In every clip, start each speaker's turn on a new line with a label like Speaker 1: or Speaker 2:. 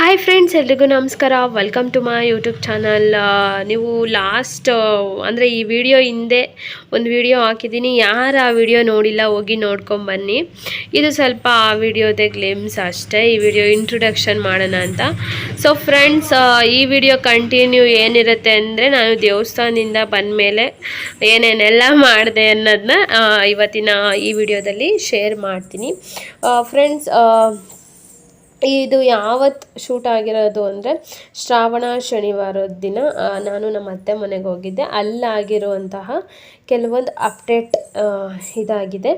Speaker 1: Hi friends ಎಲ್ರಿಗೂ ನಮಸ್ಕಾರ. Welcome to my YouTube channel ನೀವು ಲಾಸ್ಟ್ ಅಂದರೆ ಈ ವಿಡಿಯೋ ಹಿಂದೆ ಒಂದು ವಿಡಿಯೋ ಹಾಕಿದ್ದೀನಿ. ಯಾರು ಆ ವಿಡಿಯೋ ನೋಡಿಲ್ಲ, ಹೋಗಿ ನೋಡ್ಕೊಂಬನ್ನಿ ಇದು ಸ್ವಲ್ಪ ಆ ವಿಡಿಯೋದೇ ಗ್ಲಿಮ್ಸ್ ಅಷ್ಟೇ. ಈ ವಿಡಿಯೋ ಇಂಟ್ರೊಡಕ್ಷನ್ ಮಾಡೋಣ ಅಂತ. ಸೊ ಫ್ರೆಂಡ್ಸ್ ಈ ವಿಡಿಯೋ ಕಂಟಿನ್ಯೂ ಏನಿರುತ್ತೆ ಅಂದರೆ ನಾನು ದೇವಸ್ಥಾನದಿಂದ ಬಂದಮೇಲೆ ಏನೇನೆಲ್ಲ ಮಾಡಿದೆ ಅನ್ನೋದನ್ನ ಇವತ್ತಿನ ಈ ವಿಡಿಯೋದಲ್ಲಿ ಶೇರ್ ಮಾಡ್ತೀನಿ. ಫ್ರೆಂಡ್ಸ್ ಇದು ಯಾವತ್ತು ಶೂಟ್ ಆಗಿರೋದು ಅಂದರೆ ಶ್ರಾವಣ ಶನಿವಾರದ ದಿನ ನಾನು ನಮ್ಮ ಅತ್ತೆ ಮನೆಗೆ ಹೋಗಿದ್ದೆ. ಅಲ್ಲಾಗಿರುವಂತಹ ಕೆಲವೊಂದು ಅಪ್ಡೇಟ್ ಇದಾಗಿದೆ.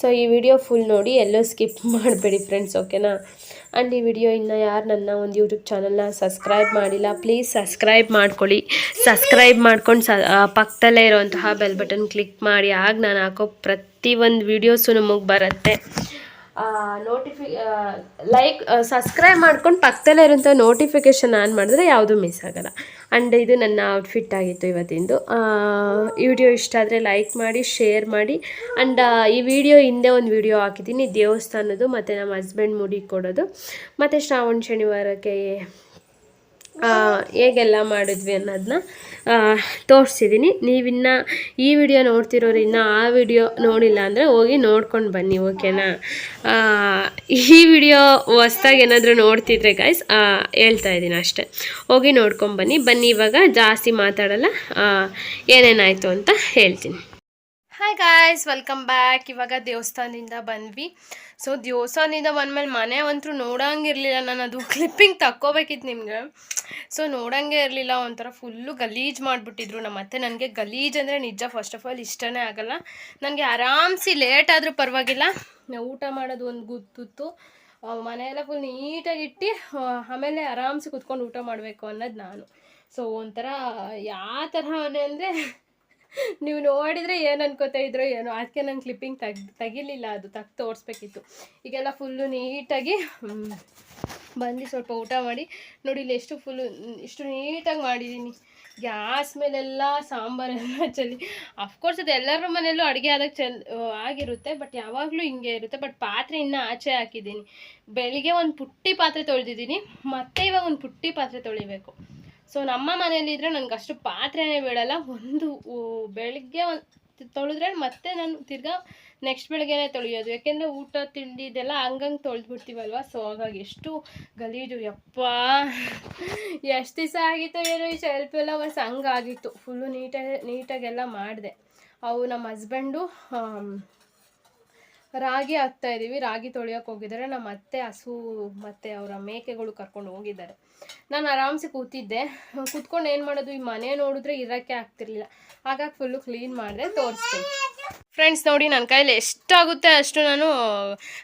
Speaker 1: ಸೊ ಈ ವಿಡಿಯೋ ಫುಲ್ ನೋಡಿ, ಎಲ್ಲೋ ಸ್ಕಿಪ್ ಮಾಡಬೇಡಿ ಫ್ರೆಂಡ್ಸ್ ಓಕೆನಾ ಆ್ಯಂಡ್ ಈ ವಿಡಿಯೋ ಇನ್ನು ಯಾರು ನನ್ನ ಒಂದು ಯೂಟ್ಯೂಬ್ ಚಾನಲ್ನ ಸಬ್ಸ್ಕ್ರೈಬ್ ಮಾಡಿಲ್ಲ ಪ್ಲೀಸ್ ಸಬ್ಸ್ಕ್ರೈಬ್ ಮಾಡ್ಕೊಳ್ಳಿ. ಸಬ್ಸ್ಕ್ರೈಬ್ ಮಾಡ್ಕೊಂಡು ಸ ಪಕ್ಕದಲ್ಲೇ ಇರುವಂತಹ ಬೆಲ್ ಬಟನ್ ಕ್ಲಿಕ್ ಮಾಡಿ. ಆಗ ನಾನು ಹಾಕೋ ಪ್ರತಿ ಒಂದು ವೀಡಿಯೋಸು ನಮಗೆ ಬರುತ್ತೆ. ನೋಟಿಫಿ ಲೈಕ್ ಸಬ್ಸ್ಕ್ರೈಬ್ ಮಾಡ್ಕೊಂಡು ಪಕ್ಕದಲ್ಲೇ ಇರೋಂಥ ನೋಟಿಫಿಕೇಷನ್ ಆನ್ ಮಾಡಿದ್ರೆ ಯಾವುದೂ ಮಿಸ್ ಆಗಲ್ಲ. ಆ್ಯಂಡ್ ಇದು ನನ್ನ ಔಟ್ಫಿಟ್ ಆಗಿತ್ತು ಇವತ್ತಿಂದು. ಈ ವಿಡಿಯೋ ಇಷ್ಟ ಆದರೆ ಲೈಕ್ ಮಾಡಿ ಶೇರ್ ಮಾಡಿ. ಆ್ಯಂಡ್ ಈ ವಿಡಿಯೋ ಹಿಂದೆ ಒಂದು ವಿಡಿಯೋ ಹಾಕಿದ್ದೀನಿ ದೇವಸ್ಥಾನದ್ದು, ಮತ್ತು ನಮ್ಮ ಹಸ್ಬೆಂಡ್ ಮುಡಿ ಕೊಡೋದು. ಮತ್ತು ಶ್ರಾವಣ ಶನಿವಾರಕ್ಕೆ ಹೇಗೆಲ್ಲ ಮಾಡಿದ್ವಿ ಅನ್ನೋದನ್ನ ತೋರಿಸಿದ್ದೀನಿ ನೀವಿನ್ನು ಈ ವಿಡಿಯೋ ನೋಡ್ತಿರೋರು ಇನ್ನು ಆ ವಿಡಿಯೋ ನೋಡಿಲ್ಲ ಅಂದರೆ ಹೋಗಿ ನೋಡ್ಕೊಂಡು ಬನ್ನಿ, ಓಕೆನಾ? ಈ ವಿಡಿಯೋ ಹೊಸ್ದಾಗಿ ಏನಾದರೂ ನೋಡ್ತಿದ್ರೆ ಗೈಸ್ ಹೇಳ್ತಾ ಇದ್ದೀನಿ ಅಷ್ಟೇ. ಹೋಗಿ ನೋಡ್ಕೊಂಡು ಬನ್ನಿ. ಬನ್ನಿ ಇವಾಗ ಜಾಸ್ತಿ ಮಾತಾಡಲ್ಲ ಏನೇನಾಯಿತು ಅಂತ ಹೇಳ್ತೀನಿ. ಹಾಯ್ ಗಾಯ್ಸ್ ವೆಲ್ಕಮ್ ಬ್ಯಾಕ್ ಇವಾಗ ದೇವಸ್ಥಾನದಿಂದ ಬಂದ್ವಿ. ಸೊ ದೇವಸ್ಥಾನದಿಂದ ಬಂದಮೇಲೆ ಮನೆ ಅಂತೂ ನೋಡಂಗಿರಲಿಲ್ಲ ನಾನು. ಅದು ಕ್ಲಿಪ್ಪಿಂಗ್ ತಕ್ಕೋಬೇಕಿತ್ತು ನಿಮಗೆ. ಸೊ ನೋಡಂಗೆ ಇರಲಿಲ್ಲ. ಒಂಥರ ಫುಲ್ಲು ಗಲೀಜು ಮಾಡಿಬಿಟ್ಟಿದ್ರು. ನಮ್ಮ ಅತ್ತೆ ನನಗೆ ಗಲೀಜ್ ಅಂದರೆ ನಿಜ ಫಸ್ಟ್ ಆಫ್ ಆಲ್ ಇಷ್ಟನೇ ಆಗಲ್ಲ. ನನಗೆ ಆರಾಮ್ಸಿ ಲೇಟ್ ಆದರೂ ಪರವಾಗಿಲ್ಲ. ಊಟ ಮಾಡೋದು ಒಂದು ಗೊತ್ತಿತ್ತು. ಮನೆಯೆಲ್ಲ ಫುಲ್ ನೀಟಾಗಿ ಇಟ್ಟು ಆಮೇಲೆ ಆರಾಮ್ಸಿ ಕುತ್ಕೊಂಡು ಊಟ ಮಾಡಬೇಕು ಅನ್ನೋದು ನಾನು. ಸೊ ಒಂಥರ ಯಾವ ಥರ ಅಂದರೆ ನೀವು ನೋಡಿದರೆ ಏನು ಅನ್ಕೋತಾ ಇದ್ರೋ ಏನೋ. ಅದಕ್ಕೆ ನಾನು ಕ್ಲಿಪ್ಪಿಂಗ್ ತೆಗ್ ತೆಗಿಲಿಲ್ಲ ಅದು ತಗ್ ತೋರಿಸ್ಬೇಕಿತ್ತು. ಈಗೆಲ್ಲ ಫುಲ್ಲು ನೀಟಾಗಿ ಬಂದು ಸ್ವಲ್ಪ ಊಟ ಮಾಡಿ. ನೋಡಿ, ಇಲ್ಲಿ ಎಷ್ಟು ಫುಲ್ಲು ಇಷ್ಟು ನೀಟಾಗಿ ಮಾಡಿದ್ದೀನಿ ಗ್ಯಾಸ್ ಮೇಲೆಲ್ಲ ಸಾಂಬಾರೆಲ್ಲ ಚೆಲ್ಲಿ. ಅಫ್ಕೋರ್ಸ್ ಅದು ಎಲ್ಲರ ಮನೆಯಲ್ಲೂ ಅಡುಗೆ ಆದಾಗ ಚೆಲ್, ಆಗಿರುತ್ತೆ ಬಟ್ ಯಾವಾಗಲೂ ಹಿಂಗೆ ಇರುತ್ತೆ. ಬಟ್ ಪಾತ್ರೆ ಇನ್ನೂ ಆಚೆ ಹಾಕಿದ್ದೀನಿ. ಬೆಳಿಗ್ಗೆ ಒಂದು ಪುಟ್ಟಿ ಪಾತ್ರೆ ತೊಳೆದಿದ್ದೀನಿ. ಮತ್ತೆ ಇವಾಗ ಒಂದು ಪುಟ್ಟಿ ಪಾತ್ರೆ ತೊಳಿಬೇಕು. ಸೊ ನಮ್ಮ ಮನೇಲಿದ್ದರೆ ನನಗೆ ಅಷ್ಟು ಪಾತ್ರೆನೇ ಬೀಳಲ್ಲ ಒಂದು ಬೆಳಗ್ಗೆ ಒಂದು ತೊಳೆದ್ರೆ ಮತ್ತೆ ನಾನು ತಿರ್ಗಾ ನೆಕ್ಸ್ಟ್ ಬೆಳಗ್ಗೆನೇ ತೊಳೆಯೋದು. ಯಾಕೆಂದರೆ ಊಟ, ತಿಂಡಿ ಇದೆಲ್ಲ ಹಂಗಂಗೆ ತೊಳೆದ್ಬಿಡ್ತೀವಲ್ವ? ಸೊ ಹಾಗಾಗಿ ಎಷ್ಟು ಗಲೀಜು. ಯಪ್ಪ! ಎಷ್ಟು ದಿವಸ ಆಗಿತ್ತು ಏನೋ ಈ ಶೆಲ್ಫ್ ಎಲ್ಲ ಹೊಸ ಹಂಗಾಗಿತ್ತು. ಫುಲ್ಲು ನೀಟಾಗಿ, ನೀಟಾಗೆಲ್ಲ ಮಾಡಿದೆ. ಅವು ನಮ್ಮ ಹಸ್ಬೆಂಡು ರಾಗಿ ಹಾಕ್ತಾ ಇದ್ದೀವಿ ರಾಗಿ ತೊಳೆಯೋಕೆ ಹೋಗಿದ್ದಾರೆ. ನಮ್ಮ ಅತ್ತೆ, ಹಸು ಮತ್ತು ಅವರ ಮೇಕೆಗಳು ಕರ್ಕೊಂಡು ಹೋಗಿದ್ದಾರೆ. ನಾನು ಆರಾಮ್ಸೆ ಕೂತಿದ್ದೆ. ಕೂತ್ಕೊಂಡು ಏನು ಮಾಡೋದು? ಈ ಮನೆ ನೋಡಿದ್ರೆ ಇರೋಕ್ಕೆ ಆಗ್ತಿರ್ಲಿಲ್ಲ. ಹಾಗಾಗಿ ಫುಲ್ಲು ಕ್ಲೀನ್ ಮಾಡಿದೆ ತೋರಿಸ್ತೀನಿ. ಫ್ರೆಂಡ್ಸ್ ನೋಡಿ ನನ್ನ ಕೈಯಲ್ಲಿ ಎಷ್ಟಾಗುತ್ತೆ ಅಷ್ಟು ನಾನು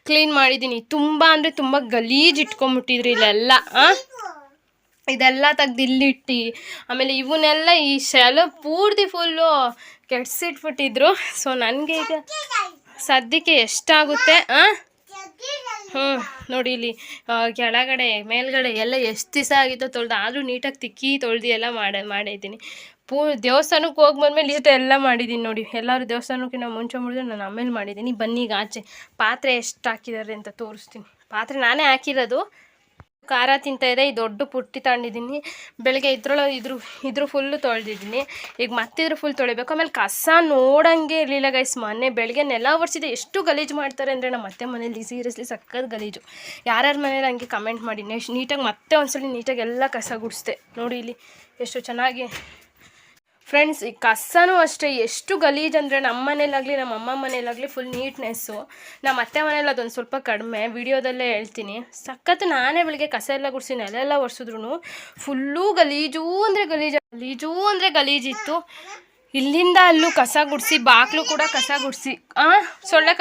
Speaker 1: ಕ್ಲೀನ್ ಮಾಡಿದ್ದೀನಿ. ತುಂಬ ಅಂದರೆ ತುಂಬ ಗಲೀಜು ಇಟ್ಕೊಂಬಿಟ್ಟಿದ್ರಿ ಇಲ್ಲೆಲ್ಲ? ಇದೆಲ್ಲ ತೆಗ್ದು ಇಲ್ಲಿಟ್ಟು. ಆಮೇಲೆ ಇವನ್ನೆಲ್ಲ ಈ ಶೆಲ ಪೂರ್ತಿ ಫುಲ್ಲು ಕೆಡ್ಸಿಟ್ಬಿಟ್ಟಿದ್ರು. ಸೊ ನನಗೆ ಈಗ ಸದ್ಯಕ್ಕೆ ಎಷ್ಟಾಗುತ್ತೆ, ಆ? ಹ್ಞೂ ನೋಡಿ ಇಲ್ಲಿ ಕೆಳಗಡೆ, ಮೇಲ್ಗಡೆ ಎಲ್ಲ ಎಷ್ಟು ದಿವಸ ಆಗಿತ್ತು ತೊಳೆದು, ಆದರೂ ನೀಟಾಗಿ ತಿಕ್ಕಿ ತೊಳೆದು ಎಲ್ಲ ಮಾಡಿ ಮಾಡಿದ್ದೀನಿ ಪೂ ದೇವಸ್ಥಾನಕ್ಕೆ ಹೋಗಿ ಬಂದ್ಮೇಲೆ ಇಷ್ಟೆಲ್ಲ ಮಾಡಿದ್ದೀನಿ ನೋಡಿ. ಎಲ್ಲರೂ ದೇವಸ್ಥಾನಕ್ಕಿಂತ ಮುಂಚೆ ಮುಡಿದ್ರೆ ನಾನು ಆಮೇಲೆ ಮಾಡಿದ್ದೀನಿ ಬನ್ನಿ ಈಗ ಆಚೆ, ಪಾತ್ರೆ ಎಷ್ಟು ಹಾಕಿದ್ದಾರೆ ಅಂತ ತೋರಿಸ್ತೀನಿ. ಪಾತ್ರೆ ನಾನೇ ಹಾಕಿರೋದು. ಖಾರ ತಿಂತಾ ಇದೆ. ಈ ದೊಡ್ಡ ಪುಟ್ಟಿ ತಗೊಂಡಿದ್ದೀನಿ. ಬೆಳಗ್ಗೆ ಇದ್ರೊಳಗೆ ಇದ್ರು, ಇದ್ರ ಫುಲ್ಲು ತೊಳೆದಿದ್ದೀನಿ. ಈಗ ಮತ್ತಿದ್ರು ಫುಲ್ ತೊಳಿಬೇಕು. ಆಮೇಲೆ ಕಸ ನೋಡಂಗೆ ಇರಲಿಲ್ಲ ಗೈಸ್ ಮೊನ್ನೆ ಬೆಳಗ್ಗೆ ನೆಲ ಒರೆಸಿದೆ. ಎಷ್ಟು ಗಲೀಜು ಮಾಡ್ತಾರೆ ಅಂದರೆ ನಮ್ಮ ಮತ್ತೆ ಮನೇಲಿ ಸೀರಿಯಸ್ಲಿ ಸಕ್ಕದ ಗಲೀಜು. ಯಾರ್ಯಾರ ಮನೇಲಿ ಹಂಗೆ ಕಮೆಂಟ್ ಮಾಡಿ. ನೀಟಾಗಿ ಮತ್ತೆ ಒಂದ್ಸಲಿ ನೀಟಾಗಿ ಎಲ್ಲ ಕಸ ಗುಡಿಸ್ದೆ. ನೋಡಿ ಇಲ್ಲಿ ಎಷ್ಟು ಚೆನ್ನಾಗಿ ಫ್ರೆಂಡ್ಸ್ ಈ ಕಸನೂ ಅಷ್ಟೇ, ಎಷ್ಟು ಗಲೀಜು ಅಂದರೆ ನಮ್ಮ ಮನೇಲಾಗಲಿ ನಮ್ಮ ಅಮ್ಮ ಮನೇಲಾಗಲಿ ಫುಲ್ ನೀಟ್ನೆಸ್ಸು ನಮ್ಮ ಅತ್ತೆ ಮನೇಲಿ ಅದೊಂದು ಸ್ವಲ್ಪ ಕಡಿಮೆ, ವಿಡಿಯೋದಲ್ಲೇ ಹೇಳ್ತೀನಿ. ಸಖತ್ತು ನಾನೇ ಬೆಳಿಗ್ಗೆ ಕಸ ಎಲ್ಲ ಗುಡಿಸಿ ನೆಲೆಲ್ಲ ಒರೆಸಿದ್ರು ಫುಲ್ಲೂ ಗಲೀಜು ಅಂದರೆ ಗಲೀಜು ಗಲೀಜು ಅಂದರೆ ಗಲೀಜಿತ್ತು ಇಲ್ಲಿಂದ ಅಲ್ಲೂ ಕಸ ಗುಡಿಸಿ, ಬಾಕ್ಲು ಕೂಡ ಕಸ ಗುಡಿಸಿ. ಆ, ಸೊಳ್ಳೆ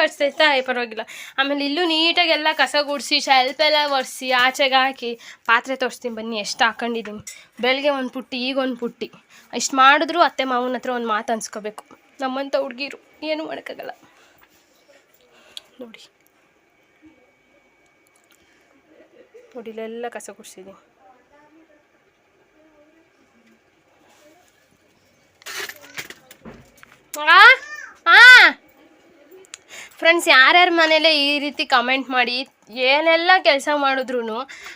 Speaker 1: ಏ, ಪರವಾಗಿಲ್ಲ. ಆಮೇಲೆ ಇಲ್ಲೂ ನೀಟಾಗಿ ಎಲ್ಲ ಕಸ ಗುಡಿಸಿ ಶೆಲ್ಪ್ ಎಲ್ಲ ಒರೆಸಿ, ಆಚೆಗೆ ಹಾಕಿ ಪಾತ್ರೆ ತೋರಿಸ್ತೀನಿ ಬನ್ನಿ, ಎಷ್ಟು ಹಾಕೊಂಡಿದ್ದೀನಿ. ಬೆಳಗ್ಗೆ ಒಂದು ಪುಟ್ಟಿ, ಈಗ ಒಂದು ಪುಟ್ಟಿ. ಇಷ್ಟು ಮಾಡಿದ್ರು ಅತ್ತೆ ಮಾವನ ಹತ್ರ ಒಂದು ಮಾತು ಅನ್ಸ್ಕೋಬೇಕು. ನಮ್ಮಂಥ ಹುಡುಗಿರು, ಏನು ಮಾಡೋಕ್ಕಾಗಲ್ಲ. ನೋಡಿ. ನೋಡಿಲೆಲ್ಲ ಕಸ ಗುಡಿಸಿದ್ದೀನಿ. ಆ? ಆ?
Speaker 2: ಫ್ರೆಂಡ್ಸ್ ಯಾರ್ಯಾರ ಮನೇಲೆ ಈ ರೀತಿ ಕಮೆಂಟ್ ಮಾಡಿ ಏನೆಲ್ಲ ಕೆಲಸ ಮಾಡಿದ್ರು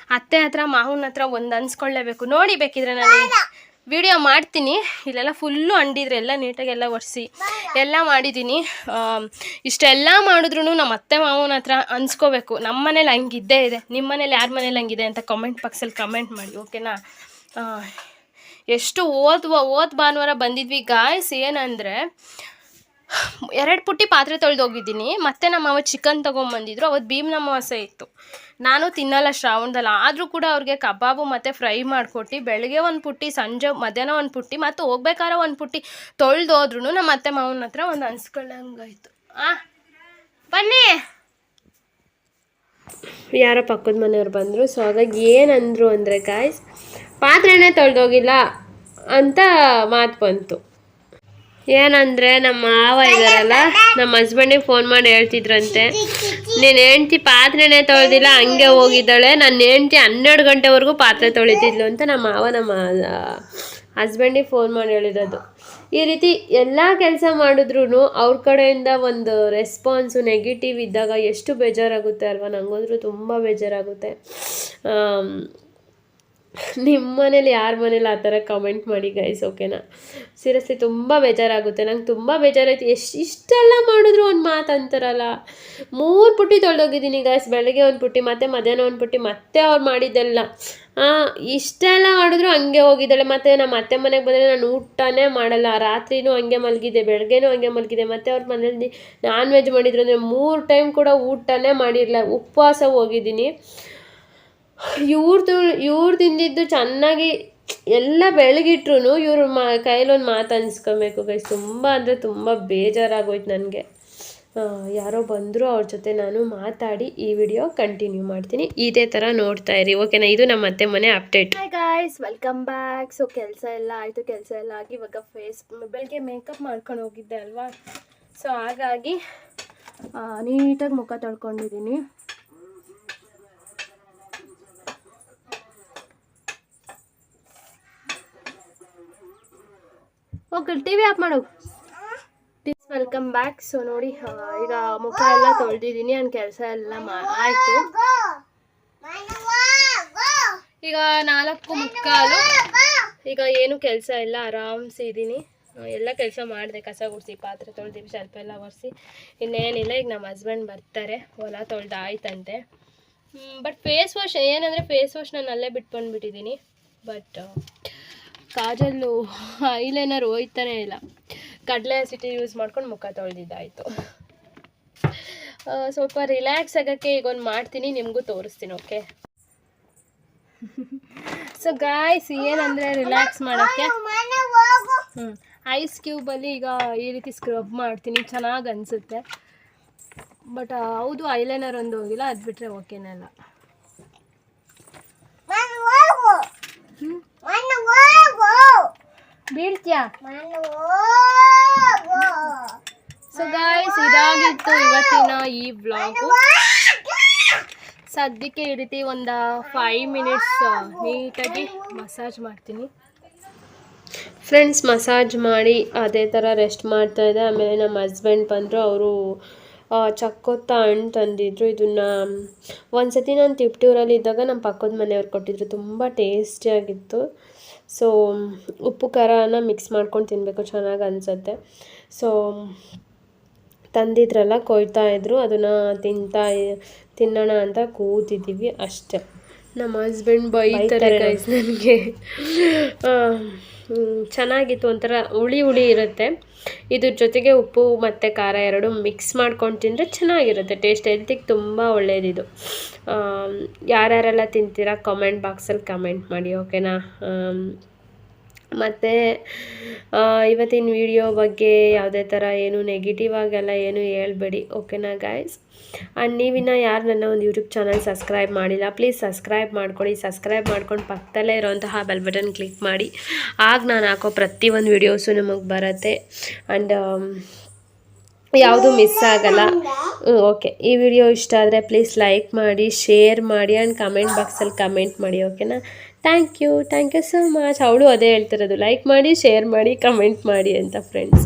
Speaker 2: ಅತ್ತೆ ಹತ್ರ, ಮಾವನ ಹತ್ರ ಒಂದು ಅನ್ಸ್ಕೊಳ್ಳೇಬೇಕು. ನೋಡಿ ಬೇಕಿದ್ರೆ ನಾನು ವಿಡಿಯೋ ಮಾಡ್ತೀನಿ. ಇಲ್ಲೆಲ್ಲ ಫುಲ್ಲು ಅಂಡಿದ್ರೆ ಎಲ್ಲ ನೀಟಾಗಿ ಎಲ್ಲ ಒರೆಸಿ ಎಲ್ಲ ಮಾಡಿದ್ದೀನಿ ಇಷ್ಟೆಲ್ಲ ಮಾಡಿದ್ರು ನಮ್ಮ ಅತ್ತೆ, ಮಾವನ ಹತ್ರ ಅನ್ಸ್ಕೋಬೇಕು. ನಮ್ಮ ಮನೇಲಿ ಹಂಗಿದ್ದೇ ಇದೆ. ನಿಮ್ಮ ಮನೇಲಿ ಯಾರ ಮನೇಲಿ ಹಂಗಿದೆ ಅಂತ ಕಮೆಂಟ್ ಬಾಕ್ಸಲ್ಲಿ ಕಮೆಂಟ್ ಮಾಡಿ ಓಕೆನಾ ಎಷ್ಟು ಓದ್ವ, ಓದ್ ಭಾನುವಾರ ಬಂದಿದ್ವಿ ಗಾಯ್ಸ್ ಏನಂದರೆ, ಎರಡು ಪುಟ್ಟಿ ಪಾತ್ರೆ ತೊಳೆದು ಹೋಗಿದ್ದೀನಿ. ಮತ್ತೆ ನಮ್ಮ ಮಾವ ಚಿಕನ್ ತೊಗೊಂಬಂದಿದ್ರು. ಅವತ್ತು ಭೀಮ್ ಅಮಾವಾಸ್ಯೆ ಇತ್ತು. ನಾನು ತಿನ್ನಲ್ಲ ಶ್ರಾವಣದಲ್ಲಿ. ಆದರೂ ಕೂಡ ಅವ್ರಿಗೆ ಕಬಾಬು ಮತ್ತು ಫ್ರೈ ಮಾಡಿಕೊಟ್ಟು, ಬೆಳಗ್ಗೆ ಒಂದು ಪುಟ್ಟಿ, ಸಂಜೆ ಮಧ್ಯಾಹ್ನ ಒಂದು ಪುಟ್ಟಿ, ಮತ್ತು ಹೋಗ್ಬೇಕಾದ್ರೆ ಒಂದು ಪುಟ್ಟಿ ತೊಳೆದೋದ್ರೂ ನಮ್ಮ ಅತ್ತೆ ಮಾವನ ಹತ್ರ ಒಂದು ಅನ್ಸ್ಕೊಳ್ಳಂಗಾಯ್ತು ಆ, ಬನ್ನಿ. ಯಾರೋ ಪಕ್ಕದ ಮನೆಯವ್ರು ಬಂದರು. ಸೊ ಹಾಗಾಗಿ ಏನಂದರು ಅಂದರೆ ಗಾಯ್ಸ್ ಪಾತ್ರೆನೇ ತೊಳೆದೋಗಿಲ್ಲ ಅಂತ ಮಾತು ಬಂತು. ಏನಂದರೆ ನಮ್ಮ ಮಾವ ಇದಾರಲ್ಲ, ನಮ್ಮ ಹಸ್ಬೆಂಡಿಗೆ ಫೋನ್ ಮಾಡಿ ಹೇಳ್ತಿದ್ರಂತೆ, ನೀನು ಹೆಂಡ್ತಿ ಪಾತ್ರೆನೇ ತೊಳೆದಿಲ್ಲ, ಹಂಗೆ ಹೋಗಿದ್ದಾಳೆ ನನ್ನ ಹೆಂಡ್ತಿ ಹನ್ನೆರಡು ಗಂಟೆವರೆಗೂ ಪಾತ್ರೆ ತೊಳಿತಿದ್ಲು ಅಂತ ನಮ್ಮ ಮಾವ ನಮ್ಮ ಹಸ್ಬೆಂಡಿಗೆ ಫೋನ್ ಮಾಡಿ ಹೇಳಿರೋದು. ಈ ರೀತಿ ಎಲ್ಲ ಕೆಲಸ ಮಾಡಿದ್ರೂ ಅವ್ರ ಕಡೆಯಿಂದ ಒಂದು ರೆಸ್ಪಾನ್ಸು ನೆಗೆಟಿವ್ ಇದ್ದಾಗ ಎಷ್ಟು ಬೇಜಾರಾಗುತ್ತೆ ಅಲ್ವಾ? ನಂಗಂದ್ರೂ ತುಂಬ ಬೇಜಾರಾಗುತ್ತೆ. ನಿಮ್ಮ ಮನೇಲಿ ಯಾರ ಮನೇಲಿ ಆ ಥರ ಕಮೆಂಟ್ ಮಾಡಿ ಗೈಸ್ ಓಕೆನಾ ಸೀರಿಯಸ್ಲಿ ತುಂಬ ಬೇಜಾರಾಗುತ್ತೆ. ನಂಗೆ ತುಂಬ ಬೇಜಾರಾಯ್ತು. ಎಷ್ಟು, ಇಷ್ಟೆಲ್ಲ ಮಾಡಿದ್ರು ಒಂದು ಮಾತು ಅಂತಾರಲ್ಲ? ಮೂರು ಪುಟ್ಟಿ ತೊಳೆದೋಗಿದ್ದೀನಿ ಗೈಸ್ ಬೆಳಗ್ಗೆ ಒಂದು ಪುಟ್ಟಿ, ಮತ್ತೆ ಮಧ್ಯಾಹ್ನ ಒಂದು ಪುಟ್ಟಿ, ಮತ್ತೆ ಅವ್ರು ಮಾಡಿದ್ದೆಲ್ಲ. ಇಷ್ಟೆಲ್ಲ ಮಾಡಿದ್ರು ಹಂಗೆ ಹೋಗಿದ್ದಾಳೆ. ಮತ್ತು ನಮ್ಮ ಅತ್ತೆ ಮನೆಗೆ ಬಂದರೆ ನಾನು ಊಟನೇ ಮಾಡಲ್ಲ. ರಾತ್ರಿನೂ ಹಂಗೆ ಮಲಗಿದೆ ಬೆಳಗ್ಗೆನೂ ಹಂಗೆ ಮಲಗಿದೆ ಮತ್ತು ಅವ್ರ ಮನೇಲಿ ನಾನ್ ವೆಜ್ ಮಾಡಿದ್ರು ಅಂದರೆ ಮೂರು ಟೈಮ್ ಕೂಡ ಊಟನೇ ಮಾಡಿರಲ್ಲ ಉಪವಾಸ ಹೋಗಿದ್ದೀನಿ. ಇವ್ರದ್ದು ಇವ್ರು ತಿಂದಿದ್ದು ಚೆನ್ನಾಗಿ ಎಲ್ಲ ಬೆಳಗಿಟ್ರು ಇವ್ರ ಮಾ, ಕೈಲೊಂದು ಮಾತು ಅನ್ಸ್ಕೊಬೇಕು ಗೈಸ್ ತುಂಬ ಅಂದರೆ ತುಂಬ ಬೇಜಾರಾಗೋಯ್ತು ನನಗೆ. ಯಾರೋ ಬಂದರೂ ಅವ್ರ ಜೊತೆ ನಾನು ಮಾತಾಡಿ ಈ ವಿಡಿಯೋ ಕಂಟಿನ್ಯೂ ಮಾಡ್ತೀನಿ. ಇದೇ ಥರ ನೋಡ್ತಾ ಇರಿ. ಓಕೆನಾ ಇದು ನಮ್ಮ ಅತ್ತೆ ಮನೆ update guys welcome back so ಕೆಲಸ ಎಲ್ಲ ಆಯಿತು, ಕೆಲಸ ಎಲ್ಲ ಆಗಿ ಇವಾಗ ಫೇಸ್ ಬೆಳಗ್ಗೆ ಮೇಕಪ್ ಮಾಡ್ಕೊಂಡು ಹೋಗಿದ್ದೆ ಅಲ್ವಾ? ಸೊ ಹಾಗಾಗಿ ನೀಟಾಗಿ ಮುಖ ತೊಳ್ಕೊಂಡಿದ್ದೀನಿ. ಓಕೆ ಟಿ ವಿ ಆಫ್ ಮಾಡು. ವೆಲ್ಕಮ್ ಬ್ಯಾಕ್ ಸೊ ನೋಡಿ ಈಗ ಮುಖ ಎಲ್ಲ ತೊಳೆದಿದ್ದೀನಿ. ನನ್ನ ಕೆಲಸ ಎಲ್ಲ ಆಯಿತು. ಈಗ ನಾಲ್ಕು ಮುಕ್ಕಾಲು. ಈಗ ಏನು ಕೆಲಸ ಇಲ್ಲ, ಆರಾಮ್ಸಿ ಇದ್ದೀನಿ. ಎಲ್ಲ ಕೆಲಸ ಮಾಡಿದೆ. ಕಸ ಗುಡಿಸಿ, ಪಾತ್ರೆ ತೊಳೆದಿವಿ ಸ್ವಲ್ಪ ಎಲ್ಲ ಒರೆಸಿ. ಇನ್ನೇನಿಲ್ಲ, ಈಗ ನಮ್ಮ ಹಸ್ಬೆಂಡ್ ಬರ್ತಾರೆ. ಹೊಲ ತೊಳ್ದಾಯ್ತಂತೆ ಬಟ್ ಫೇಸ್ ವಾಶ್ ಏನಂದರೆ ಫೇಸ್ ವಾಶ್ ನಾನು ಅಲ್ಲೇ ಬಿಟ್ಕೊಂಡ್ಬಿಟ್ಟಿದ್ದೀನಿ. ಬಟ್ ಕಾಜಲ್ಲು ಐಲೈನರ್ ಹೋಯ್ತಾನೆ ಇಲ್ಲ. ಕಡಲೆ ಸಿಟಿ ಯೂಸ್ ಮಾಡ್ಕೊಂಡು ಮುಖ ತೊಳೆದಿದ್ದಾಯಿತು. ಸ್ವಲ್ಪ ರಿಲ್ಯಾಕ್ಸ್ ಆಗೋಕ್ಕೆ ಈಗ ಒಂದು ಮಾಡ್ತೀನಿ, ನಿಮಗೂ ತೋರಿಸ್ತೀನಿ ಓಕೆ ಸೊ ಗಾಯ್ಸ್ ಏನಂದರೆ ರಿಲ್ಯಾಕ್ಸ್ ಮಾಡೋಕ್ಕೆ? ಹ್ಞೂ ಐಸ್ ಕ್ಯೂಬಲ್ಲಿ ಈಗ ಈ ರೀತಿ ಸ್ಕ್ರಬ್ ಮಾಡ್ತೀನಿ, ಚೆನ್ನಾಗಿ ಅನಿಸುತ್ತೆ. ಬಟ್ ಹೌದು ಐಲೈನರ್ ಒಂದು ಹೋಗಿಲ್ಲ ಅದು ಬಿಟ್ಟರೆ ಓಕೆನಲ್ಲ ಸೊ ಗಾಯ್ಸ್ ಇದಾಗಿತ್ತು ಇವತ್ತಿನ ಈ ಬ್ಲಾಗು ಸದ್ಯಕ್ಕೆ ಈ ರೀತಿ ಒಂದು ಫೈವ್ ಮಿನಿಟ್ಸ್ ನೀಟಾಗಿ ಮಸಾಜ್ ಮಾಡ್ತೀನಿ. ಫ್ರೆಂಡ್ಸ್ ಮಸಾಜ್ ಮಾಡಿ ಅದೇ ಥರ ರೆಸ್ಟ್ ಮಾಡ್ತಾ ಇದ್ದೆ. ಆಮೇಲೆ ನಮ್ಮ ಹಸ್ಬೆಂಡ್ ಬಂದರು, ಅವರು ಚಕ್ಕೊತ್ತ ಹಣ್ಣು ತಂದಿದ್ರು. ಇದನ್ನು ಒಂದ್ಸತಿ ನಾನು ತಿಪ್ಟೂರಲ್ಲಿ ಇದ್ದಾಗ ನಮ್ಮ ಪಕ್ಕದ ಮನೆಯವ್ರು ಕೊಟ್ಟಿದ್ರು. ತುಂಬ ಟೇಸ್ಟಿಯಾಗಿತ್ತು ಸೊ ಉಪ್ಪು ಖಾರನ ಮಿಕ್ಸ್ ಮಾಡ್ಕೊಂಡು ತಿನ್ನಬೇಕು ಚೆನ್ನಾಗಿ ಅನಿಸುತ್ತೆ. ಸೊ ತಂದಿದ್ರಲ್ಲ, ಕೊಯ್ತಾ ಇದ್ದರು ಅದನ್ನು ತಿಂತಾ, ತಿನ್ನೋಣ ಅಂತ ಕೂತಿದ್ದೀವಿ ಅಷ್ಟೆ. ನಮ್ಮ ಹಸ್ಬೆಂಡ್ ಬೈತಾರೆ ಗೈಸ್ ನನಗೆ. ಚೆನ್ನಾಗಿತ್ತು ಒಂಥರ ಹುಳಿ ಹುಳಿ ಇರುತ್ತೆ. ಇದ್ರ ಜೊತೆಗೆ ಉಪ್ಪು ಮತ್ತು ಖಾರ ಎರಡು ಮಿಕ್ಸ್ ಮಾಡ್ಕೊಂಡು ತಿಂದರೆ ಚೆನ್ನಾಗಿರುತ್ತೆ ಟೇಸ್ಟ್ ಹೆಲ್ತಿಗೆ ತುಂಬ ಒಳ್ಳೆಯದಿದು ಯಾರ್ಯಾರೆಲ್ಲ ತಿಂತೀರಾ ಕಮೆಂಟ್ ಬಾಕ್ಸಲ್ಲಿ ಕಮೆಂಟ್ ಮಾಡಿ ಓಕೆನಾ ಮತ್ತು ಇವತ್ತಿನ ವಿಡಿಯೋ ಬಗ್ಗೆ ಯಾವುದೇ ಥರ ಏನು ನೆಗೆಟಿವ್ ಆಗೆಲ್ಲ, ಏನು ಹೇಳ್ಬೇಡಿ ಓಕೆನಾ ಗಾಯ್ಸ್ ಆ್ಯಂಡ್ ನೀವಿನ್ನ ಯಾರು ನನ್ನ ಒಂದು ಯೂಟ್ಯೂಬ್ ಚಾನಲ್ ಸಬ್ಸ್ಕ್ರೈಬ್ ಮಾಡಿಲ್ಲ ಪ್ಲೀಸ್ ಸಬ್ಸ್ಕ್ರೈಬ್ ಮಾಡ್ಕೊಳ್ಳಿ. ಸಬ್ಸ್ಕ್ರೈಬ್ ಮಾಡ್ಕೊಂಡು ಪಕ್ಕದಲ್ಲೇ ಇರೋಂತಹ ಬೆಲ್ ಬಟನ್ ಕ್ಲಿಕ್ ಮಾಡಿ. ಆಗ ನಾನು ಹಾಕೋ ಪ್ರತಿಯೊಂದು ವೀಡಿಯೋಸು ನಮಗೆ ಬರುತ್ತೆ. ಆ್ಯಂಡ್ ಯಾವುದು ಮಿಸ್ ಆಗಲ್ಲ. ಓಕೆ ಈ ವಿಡಿಯೋ ಇಷ್ಟ ಆದರೆ ಪ್ಲೀಸ್ ಲೈಕ್ ಮಾಡಿ ಶೇರ್ ಮಾಡಿ ಆ್ಯಂಡ್ ಕಮೆಂಟ್ ಬಾಕ್ಸಲ್ಲಿ ಕಮೆಂಟ್ ಮಾಡಿ ಓಕೆನಾ thank you thank you so much. ಅವಳು ಅದೇ ಹೇಳ್ತಿರೋದು. ಲೈಕ್ ಮಾಡಿ ಶೇರ್ ಮಾಡಿ ಕಮೆಂಟ್ ಮಾಡಿ ಅಂತ ಫ್ರೆಂಡ್ಸ್